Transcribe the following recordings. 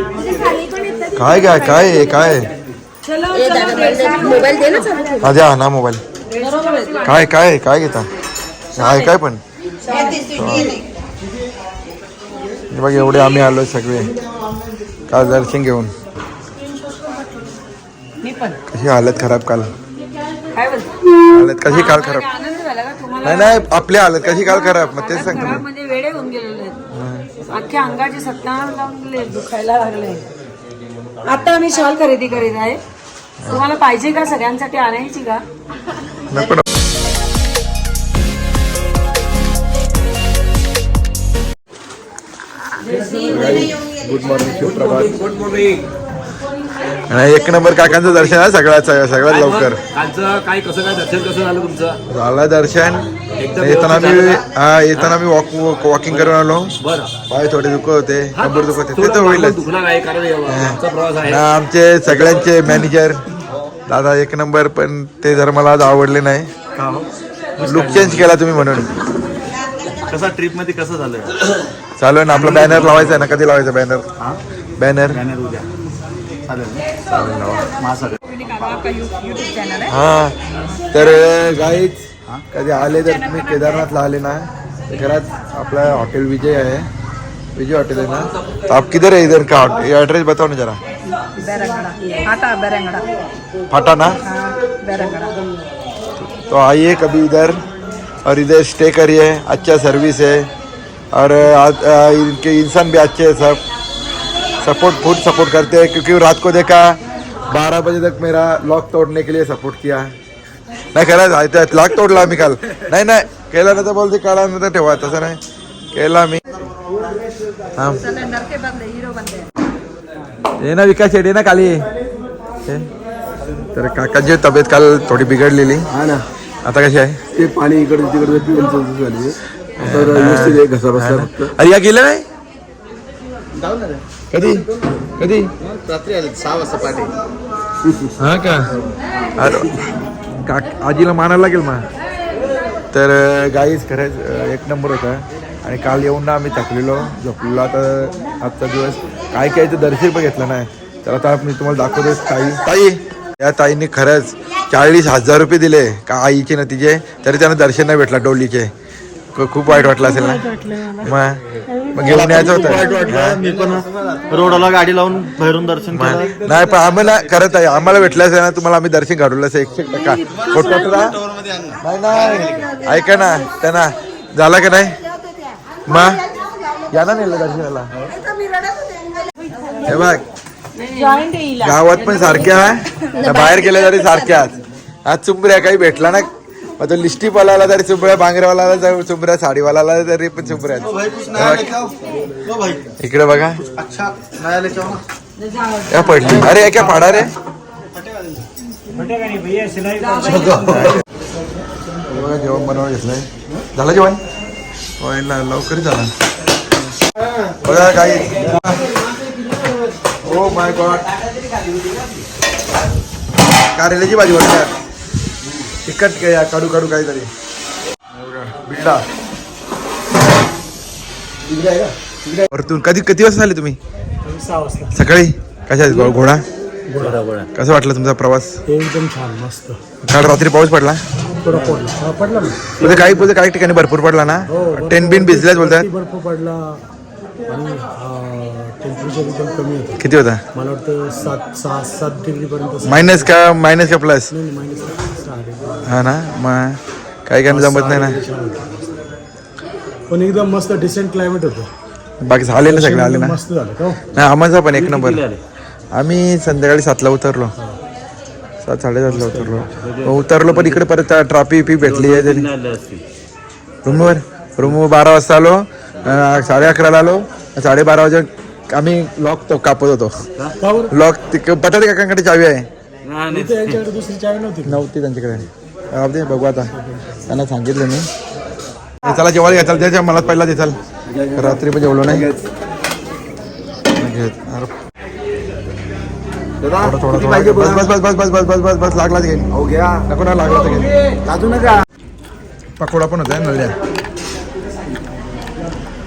काय काय काय आहे, काय? आहे? मोबाईल दे ना चालू. हा द्या ना मोबाईल. काय काय आहे? काय घेता? काय काय पण? हे बघ एवढे आम्ही आलो सगळे. काल दर्शन घेऊन. मी पण. कशी हालत खराब काल? काय बोलतो? हालत कशी काल खराब? आनंद झाला का तुम्हाला? नाही नाही आपली हालत कशी काल खराब? मग तेच सांगतो मी. म्हणजे अख्ख्या अंगाचे सत्ता दुखायला लागले आता आम्ही शॉल खरेदी करीत आहे. तुम्हाला पाहिजे का सगळ्यांसाठी आणायची का. गुड मॉर्निंग सुप्रभात गुड मॉर्निंग एक नंबर काकांचं दर्शन आहे सगळ्यात सगळ्यात लवकर. कालचं काय कसं काय दर्शन कसं झालं तुमचं? झालं दर्शन. येताना मी हा येताना मी वॉक वॉकिंग करून आलो. बरं. पाय थोडे दुखत होते हा, कंबर दुखत होते ते तर कारण आमचा सगळ्यांचे मॅनेजर दादा एक नंबर पण ते जर मला आज आवडले नाही लुक चेंज केला तुम्ही म्हणून. कसा ट्रिपमध्ये कसं झालं? चालू आहे ना आपला बॅनर लावायचा आहे ना कधी लावायचा बॅनर बॅनर बॅनर उद्या. चालेल ना? हा तर आले तर तुम्ही केदारनाथला आले ना? घरात आपला हॉटेल विजय आहे. विजय हॉटेल है ना? तो आप किधर है इधर का? एड्रेस बताओ ना जरा. फाटा ना? तो आइए कभी इधर, और इधर स्टे करिए अच्छा सर्विस है, और इनके इंसान भी अच्छे हैं सब। सपोर्ट फुल सपोर्ट करते हैं क्योंकि रात को देखा बारह बजे तक मेरा लॉक तोड़ने के लिए सपोर्ट किया नाही खरंच लॉक तोडला मी काल नाही नाही केला ना तर बोलते काढा ना तर ठेवा तसं नाही केला मी। हा। ये ना विकास शेट्टी ना खाली हे. तर काकाची तब्येत काल थोडी बिघडलेली हा ना। आता कशी आहे ते पाणी इकडे तिकडे झाली तर अरे या गेलं नाही? कधी? कधी? रात्री आले सहा वाजता पाठी हा का? अरे काक आजीला मानायला लागेल मग तर गाईच खरंच एक नंबर होता. आणि काल येऊन ना आम्ही थकलेलो झोपलेलो. आता आजचा दिवस काय काय ते दर्शन पण घेतलं नाही. तर आता मी तुम्हाला दाखवतो ताई. ताई या ताईने खरंच चाळीस हजार रुपये दिले. का आईचे ना तिचे तरी त्यांना दर्शन नाही भेटला डोलीचे. खूप वाईट वाटलं असेल ना? मग? मग घेऊन यायचं होतं. मी पण रोडला गाडी लावून बाहेरून दर्शन केलं. नाही पण आम्हाला करत आहे आम्हाला भेटलं असेल ना तुम्हाला आम्ही दर्शन काढलं असं एकशे टक्का. कोटकोटला नाही नाही. ऐका ना त्यांना. झालं का नाही? मग? या ना नेलं दर्शनाला. हे बघ. जॉईंट येईल गावात पण सारख्या बाहेर गेल्या तरी सारख्याच आज चुंबऱ्या काही भेटला ना? मग तो लिस्टीवाला आला तरी चुंबऱ्या बांगरेवाला आला तरी चुंबऱ्या साडीवाला तरी पण चुंबऱ्या इकडे बघा. या पडली अरे क्या फाडा रे? बघा, जेवण बनवून घेतलंय. झालं जेवण? होय, ल- लवकरच झालं. बघा काही ओ माय गॉड कारल्याची भाजी बनवतात तिखट काय काढू काढू काहीतरी. बिल्डा. वरतून. कधी किती वाजता आले तुम्ही? सकाळी? कशा आहेत घोडा? कसं वाटलं तुमचा प्रवास? एकदम छान मस्त. काल रात्री पाऊस पडला? पडला. ना. काही बोलते काही ठिकाणी भरपूर पडला ना? टेन बिन भिजल्याच बोलतात. बर्फ पडला. आणि टेम्परेचर एकदम कमी होतं. किती होता? मला वाटतं सात सहा सात डिग्री पर्यंत मायनस का मायनस का प्लस मायनस सहा डिग्री हा ना? मग काही काही जमत नाही ना? छान होतं. पण एकदम मस्त डिसेंट क्लायमेट होतं. बाकी झाले ना सगळे आले ना? मस्त झालं का हो? नाही आम्हाला पण एक नंबर. आम्ही संध्याकाळी सातला उतरलो. सात साडेसातला उतरलो. उतरलो पण इकडे परत ट्राफिक पी भेटली आहे तरी. रूमवर? रूमवर बारा वाजता आलो. अं, साडे अकराला आलो. साडेबारा वाजे आम्ही लॉक तो कापत होतो? लॉक पठारे काकांकडे चावी आहे. इथे यांच्याकडे दुसरी चाय नव्हती. त्यांच्याकडे. राहू दे बघू आता. त्यांना सांगितलं मी. हे चला जेवायला घ्या. चल त्याच्या मला पहिला दे चल. रात्री पण जेवलो नाही. घेत. अरे, थोडं थोडं थोडं. बस बस बस बस बस बस बस बस बस लागलाच घेईन हो घ्या. नको ना लागला तर घेईन नका. पकोडा पण होता नळ्या.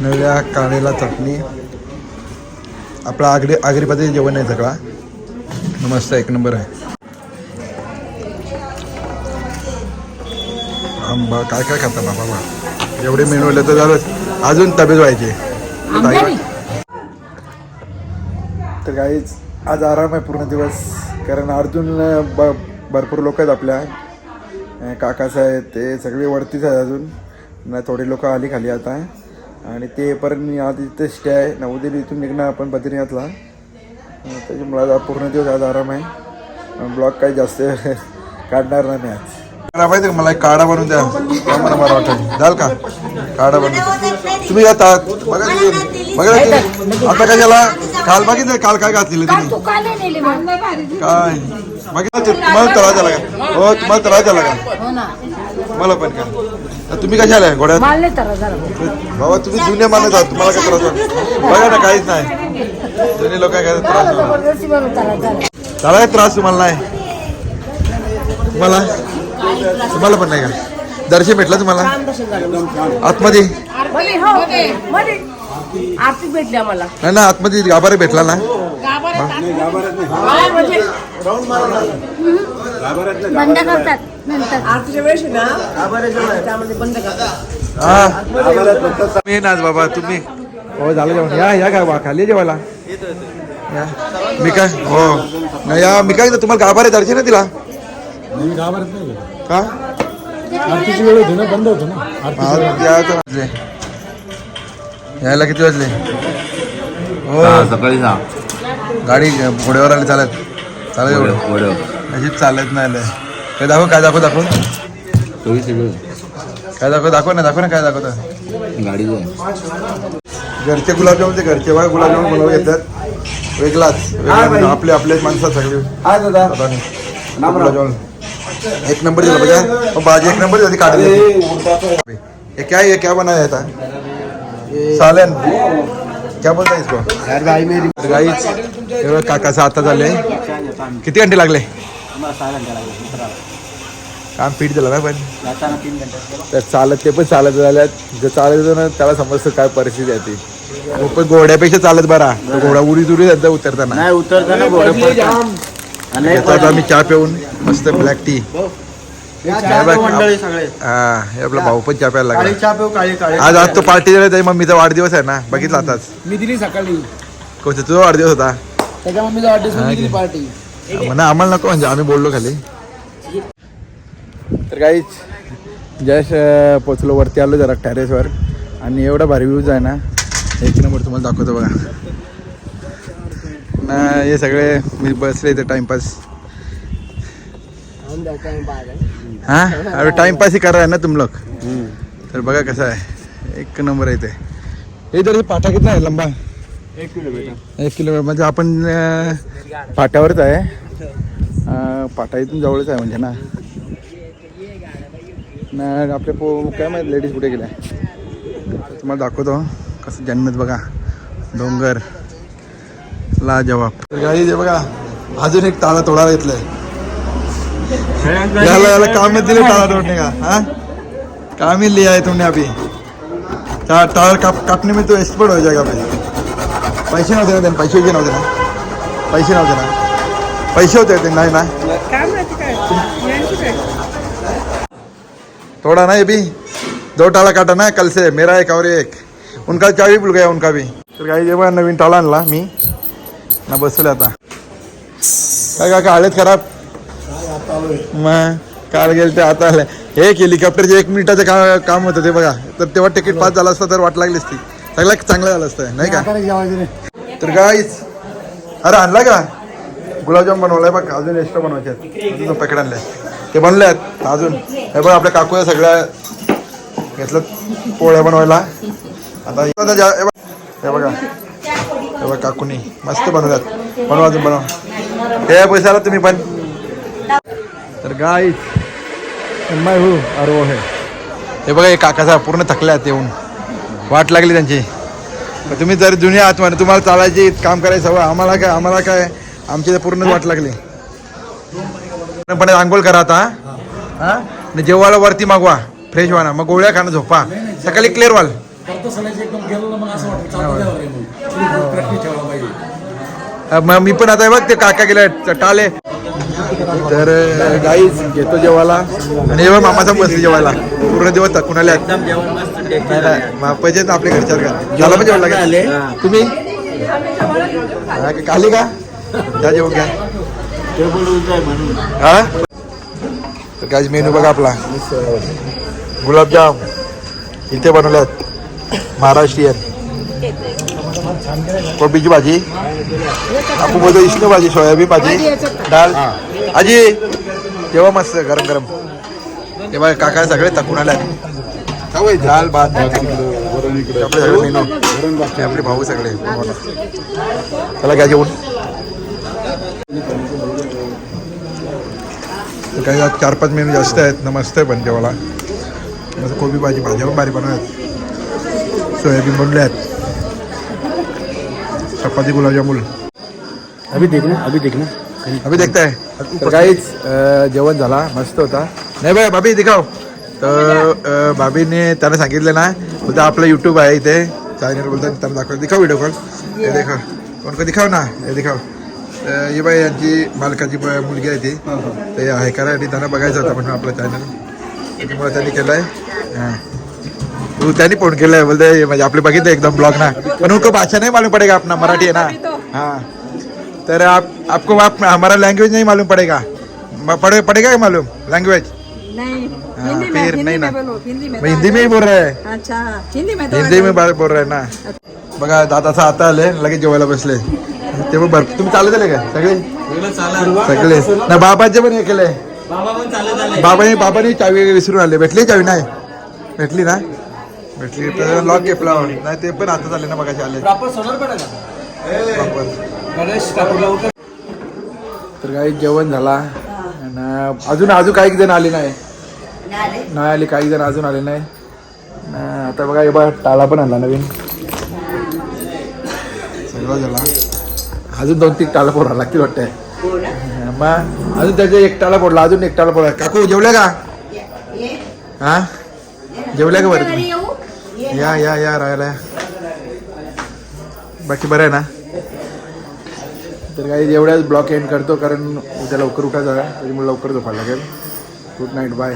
नळ्या काळेला चटणी. आपला आगरी आगरीपाचं जेवण आहे सगळा. मस्त एक नंबर आहे. आंबा काय काय खाता बाबा? बा एवढे मेनू तर झालं अजून तब्येत व्हायची. तर काहीच आज आराम आहे पूर्ण दिवस. कारण अर्जुन ब भरपूर लोक आहेत आपल्या. आहेत ते सगळे वरतीच आहेत अजून. ना थोडे लोक आली खाली आता. आणि ते परत मी आज इथे स्टे आहे. नवोदय इथून निघणार आपण बद्रीनाथला. त्याच्यामुळे आज पूर्ण दिवस आज आराम आहे. ब्लॉग काही जास्त काढणार नाही मी आज. मला माहिती का मला एक काढा बनवून द्या. मला बरं वाटेल द्याल का? काढा बनवून तुम्ही येतात बघा बघा. आता कशाला काल बघितलं काल काय घातलेलं तुम्ही? काय? बघितलं तुम्हाला त्रास झाला का हो तुम्हाला त्रास झाला का मला पण का? तुम्ही कशाला आहे? घोड्यात? माल नाही तर जरा बाबा तुम्ही जुने मानत आहात. तुम्हाला काय त्रास होत बघा ना काहीच नाही. जुने लोक काय त्रास जबरदस्ती जरा झाला काय त्रास तुम्हाला नाही. तुम्हाला? तुम्हाला पण नाही का? दर्शन भेटलं तुम्हाला? आतमध्ये? मध्ये हो मध्ये आर्थिक भेटली आम्हाला. नाही ना आतमध्ये गाभारे भेटला ना. म्हणजे बंद करतात नंतर. आरतीच्या वेळेस ना त्यामध्ये बंद करतात. हा नाच बाबा तुम्ही? हो झालं जेवण. या या काय बा खाली जेवायला. या. मी काय हो. नाही या मी काय तुम्हाला गाभारे दर्शन आहे तिला? मी घाबरत नाही. का आरतीची वेळ होती ना बंद होतो ना. आज यायचं वाजले. यायला किती वाजले? हो. सकाळी गाडी घोड्यावर आली चालत. चालत एवढं. अशीच चालत नाही आलं काय दाखव काय दाखव दाखव. काय दाखव दाखव ना दाखव ना काय दाखवतं गाडी घरचे गुलाबजामुन ते घरचे बघा गुलाबजामुन बनवून घेतात. वेगळाच वेगळा आपले आपलेच माणसं सगळे. आता नाही. गुलाबजामुन. एक नंबर दिला बघा और भाजी एक नंबर जल्दी काट दी ये क्या है ये क्या बनाया था सालन. क्या बोलता है इसको? यार भाई मेरी. गाईच काकाचं आता झाले किती घंटे लागले? काम पीठ दिलं ना पण? तर चालत ते पण चालत झाल्यात. जो चालत येतो ना त्याला समजतं काय परिस्थिती आहे ती. पण घोड्यापेक्षा चालत बरा. तो घोडा उडी उडी जात उतरताना. नाही उतरताना घोडे येतात आम्ही चहा पिऊन मस्त ब्लॅक टी मंडळी सगळे. हा हे आपला भाऊ पण चहा प्यायला काळी लागला. चहा पिऊ काळी काळी. आज आज तो पार्टी दिला त्याच्या मम्मीचा वाढदिवस आहे ना? बघितला आताच. मी दिली सकाळी. कोणता तुझा वाढदिवस होता? त्याच्या मम्मीचा वाढदिवस मी दिली पार्टी म्हणा आम्हाला नको म्हणजे आम्ही बोललो खाली. तर काहीच जयश पोचलो वरती आलो जरा टेरेसवर आणि एवढा भारी व्ह्यूज आहे ना एक नंबर तुम्हाला दाखवतो बघा. ना हे सगळे मी बसले इथे टाइमपास हा? अरे टाइमपास ही करा है ना तुम लोग. तर बघा कसं आहे. एक नंबर आहे इथे. हे जर पाठा कितना आहे लंबा? एक किलोमीटर. एक किलोमीटर. म्हणजे आपण पाट्यावरच आहे. पाटा इथून जवळच आहे म्हणजे ना. ना आपले पो काय माहिती लेडीज कुठे गेल्या. तुम्हाला दाखवतो कसं जन्मत बघा. डोंगर. ला जवाब गाडी बघा अजून एक ताळा तोडा घेतलंय. याला याला काम दिले ताळा तोडणे का हा? काम ही लिया है तुमने अभी. ता- ताला काप काटने में तो एक्सपर्ट हो जाएगा भाई पैसे नव्हते ना त्यांना पैसे नव्हते ना. पैसे नव्हते ना. पैसे होते ते नाही ना. तोड़ा ना ये भी दो टाला काटा ना कल से मेरा एक और एक. उनका चाबी भूल गया उनका भी. तर काही जेव्हा नवीन टाला आणला मी. ना बसले आता. काय काका हालत खराब? मग काल गेले ते आता आलं. हे एक हेलिकॉप्टरचे एक मिनिटाचं का काम होतं ते बघा. तर तेव्हा तिकीट पास झालं असतं तर वाट लागली असती. सगळं चांगलं झालं असतं नाही का? तर गाईच अरे आणला का? गुलाबजाम बनवलाय बघ अजून एक्स्ट्रा बनवायचे आहेत. अजून पॅकेट आणले ते बनले आहेत अजून. हे बघ आपल्या काकूया सगळ्या घेतलं पोळ्या बनवायला. आता हे बघ हे बघा. काकूनी मस्त बनवल्यात. बनवा अजून बनवा. हे पैशाला तुम्ही पण. तर गाय मैं हूँ है हे. बघा हे काकाचा पूर्ण थकल्यात येऊन. वाट लागली त्यांची. पण तुम्ही जर जुन्या आहात तुम्हाला चालायची काम करायचं हवं आम्हाला काय आम्हाला काय? आमची तर पूर्ण वाट लागली. पण आंघोळ करा आता. हा? जेवायला वरती मागवा. फ्रेश व्हा ना. मग गोळ्या खाणं झोपा. सकाळी क्लिअर व्हाल. हो. मग मी पण आता बघ ते काका गेले टाले. तर गाईच घेतो जेवायला. आणि जेव्हा मामाचा बसली जेवायला. पूर्ण दिवस थकून आले मापाचेच आपल्या घरच्या का झाला पण जेवण लागेल तुम्ही? हा, का- खाली का? त्या जेवण घ्या. हा? तर काय मेनू बघा आपला. गुलाबजाम. इथे बनवल्यात. महाराष्ट्रीयन. कोबीची भाजी. आपण बोलतो इष्ण भाजी सोयाबीन भाजी डाळ. आजी तेव्हा मस्त गरम गरम. तेव्हा काका सगळे का होय डाळ भात. आपले सगळे मेनू. आपले भाऊ सगळे. चला घ्या जेवण काही आज चार पाच मेनू जास्त आहेत. ना मस्त आहे पण मस्त कोबी भाजी भाज्या पण भारी बनवल्यात. सोयाबीन बनले आहेत चपाती गुलाबजामुन. अभी देखना अभी देखना. अभि देखताय? तर काहीच जेवण झाला मस्त होता. नाही बाय भाभी दिखाव. तर भाभीने त्याला सांगितलं ना बोलता आपलं यूट्यूब आहे इथे. चॅनल बोलतात त्यांना दाखव दिखाव व्हिडिओ कॉल हे देखा कोण का दिखाव ना? हे दिखाव. ही बाई यांची मालकाची मुलगी आहे ती. ते आहे करायसाठी त्यांना बघायचं होतं म्हणून आपलं चॅनल त्याच्यामुळे त्यांनी केलंय. हां. तू त्यांनी फोन केलाय बोलते म्हणजे आपले बघितलं एकदम ब्लॉग ना. पण उनको भाषा नहीं मालूम पड़ेगा अपना मराठी है ना. हाँ. तर आप आपको आप हमारा लैंग्वेज नहीं मालूम पड़ेगा। म- पड़े पड़ेगा क्या मालूम? लैंग्वेज नहीं हाँ, हिंदी में फिर हिंदी नहीं ना। में बोलो हिंदी में मैं हिंदी में ही बोल रहा है। अच्छा हिंदी में तो हिंदी में बात बोल रहे हैं ना। बघा दादाचा आता आले लगेच जेवायला बसले। ते पण भरपूर तुम्ही चालत आले का? सगळे? सगळे. ना बाबाचे पण हे केले बाबाने बाबाने चावी विसरून आले. भेटली चावी? नाही. भेटली ना? भेटली तर लॉक घेतला. नाही ते पण आता झाले ना बघायचे आले तर काही जेवण झाला. आणि अजून अजून काही जण आले नाही. नाही आले काही जण अजून आले नाही. आता बघा हे बघा टाळा पण आणला नवीन. सगळं झाला. अजून दोन तीन टाळा फोडा लागतील वाटतंय. मग अजून त्याच्या एक टाळा फोडला अजून एक टाळा फोडला. काकू जेवल्या का? हा? जेवल्या का बरं तुम्ही? या या या राहायला. बाकी बरं आहे ना? तर काही एवढ्याच ब्लॉक एंड करतो कारण उद्या लवकर उठायचं आहे त्याच्यामुळे लवकर झोपायला लागेल. Good night bye